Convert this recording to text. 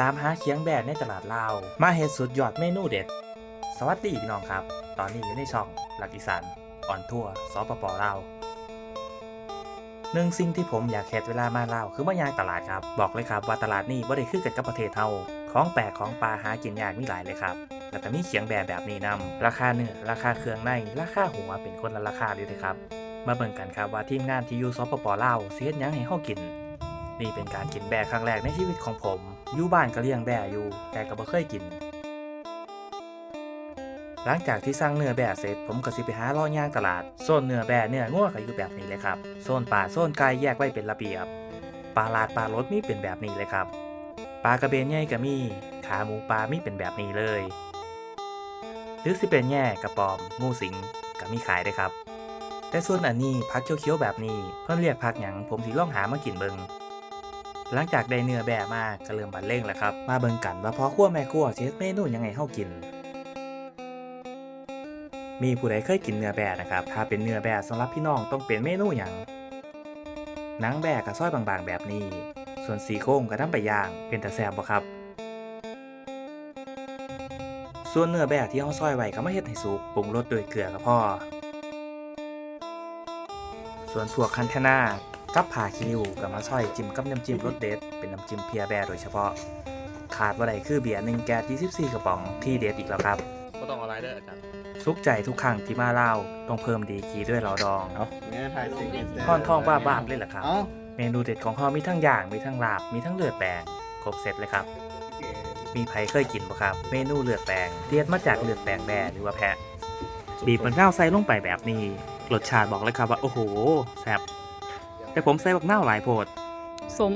ตามหาเคียงแบดในตลาดลาว มาเฮ็ดสุดยอดเมนูเด็ด สวัสดีพี่น้องครับ ตอนนี้อยู่ในช่องหลักอีสานอ่อนทัวสปปลาวหนึ่งสิ่งที่ผมอยากเฮ็ดเวลามาลาวคือมายางตลาดครับ บอกเลยครับว่าตลาดนี้บ่ได้คือกันกับประเทศเฮาของแปลกของปลาหากินยากมีหลายเลยครับแล้วก็มีเขียงแบบแบบนี้นำราคาเนื้อราคาเครื่องในราคาหัวเป็นคนละราคาเลยนะครับ มาเบิ่งกันครับว่าทีมงานที่อยู่สปปลาวสิเฮ็ดยังให้เฮากิน นี่เป็นการกินแบะครั้งแรกในชีวิตของผมอยู่บ้านก็เลี้ยงแบะอยู่ แต่ก็บ่เคยกิน หลังจากที่สั่งเนื้อแบะเสร็จ ผมก็สิไปหาล่อย่างตลาดโซนเนื้อแบะเนื้องัวก็อยู่แบบนี้เลยครับโซนปลาโซนไก่แยกไว้เป็นระเบียบปลาลาดปลารสมีเป็นแบบนี้เลยครับปลากระเบนใหญ่ก็มีขาหมูปลามีเป็นแบบนี้เลย หรือสิเป็นแง่กระปอมงูสิงก็มีขายได้ครับ แต่ส่วนอันนี้พักเขียวๆแบบนี้เพิ่นเรียกพักหยังผมสิลองหามากินเบิง หลังจากได้เนื้อแบะมาก็เริ่มบันเร่งแล้วครับ มาเบิ่งกันว่าพอคั่วแม่คั่วเฮ็ดเมนูยังไงเฮากิน มีผู้ใดเคยกินเนื้อแบะนะครับ ถ้าเป็นเนื้อแบะสำหรับพี่น้องต้องเป็นเมนูหยังหนังแบะก็ซอยบางๆ แบบนี้ ส่วนสีโครงก็ทำไปย่าง เป็นตาแซบบ่ครับ ส่วนเนื้อแบะที่เฮาซอยไว้ก็มาเฮ็ดให้สุกปรุงรสด้วยเกลือก็พอส่วนพวกคันเทนา กับผ่าคิริวกับมาซอยจิ้มกับน้ำจิ้มรสเด็ด เป็นน้ำจิ้มเพียแบร์โดยเฉพาะ ขาดว่าใดคือเบียร์หนึ่งแก้ว24 กระป๋องที่เด็ดอีกแล้วครับก็ต้องเอาไรเดอร์อาจารย์สุขใจทุกครั้งที่มาเล่าวต้องเพิ่มดีกรีด้วยเหลาดองเอาเนี่ยถ่ายสิ่งนี้ท่อนทองบ้าบาบเลยล่ะครับเอ้าเมนูเด็ดของเขามีทั้งย่างมีทั้งลาบมีทั้งเลือดแปลงครบเซตเลยครับ มีใครเคยกินปะครับ เมนูเลือดแปลงเทียดมาจากเลือดแปลงแบร์หรือว่าแพะบีบมันข้าวใส่ลงไปแบบนี้รสชาติบอกเลยครับว่าโอ้โหแซ่บ แต่ผมใส่บักนาวหลายโพดสม